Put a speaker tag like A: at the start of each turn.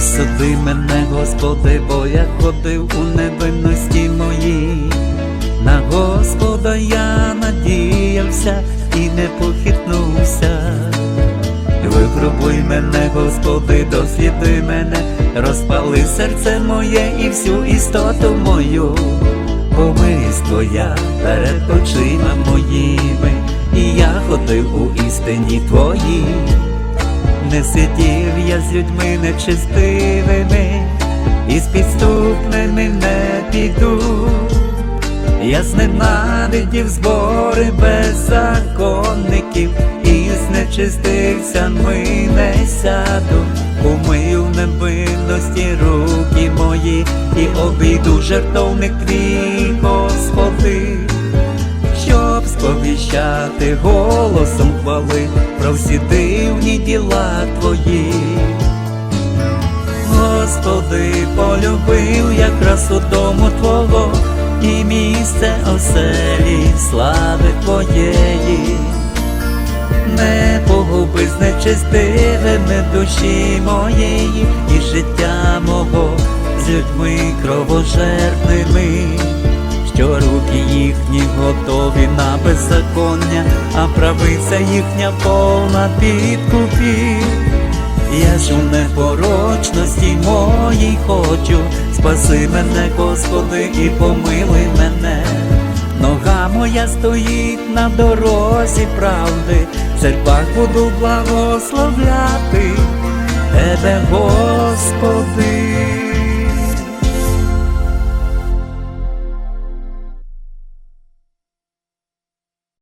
A: Осуди мене, Господи, бо я ходив у невинності моїй. На Господа я надіявся і не похитнувся. Випробуй мене, Господи, досліди мене, розпали серце моє і всю істоту мою, помилість Твоя перед очима моїми, і я ходив у істині Твоїй. Не сидів я з людьми нечестивими, і з підступними не піду. Я зненавидів збори беззаконників, і з нечистивцями не сяду, умию невинності руки мої, і обійду жертовник твій, Господи щоб сповіщати голосом хвали про всі дивні діла твої. Господи, полюбив я красу дому Твого і місце оселі слави Твоєї. Не погуби з нечестивими душі моєї і життя мого з людьми кровожерними що руки їхні готові на беззаконня, а правиця їхня повна підкупів. Я ж у непорочності моїй хочу, спаси мене, Господи, і помилуй мене. Нога моя стоїть на дорозі правди, в церквах буду благословляти Тебе, Господи.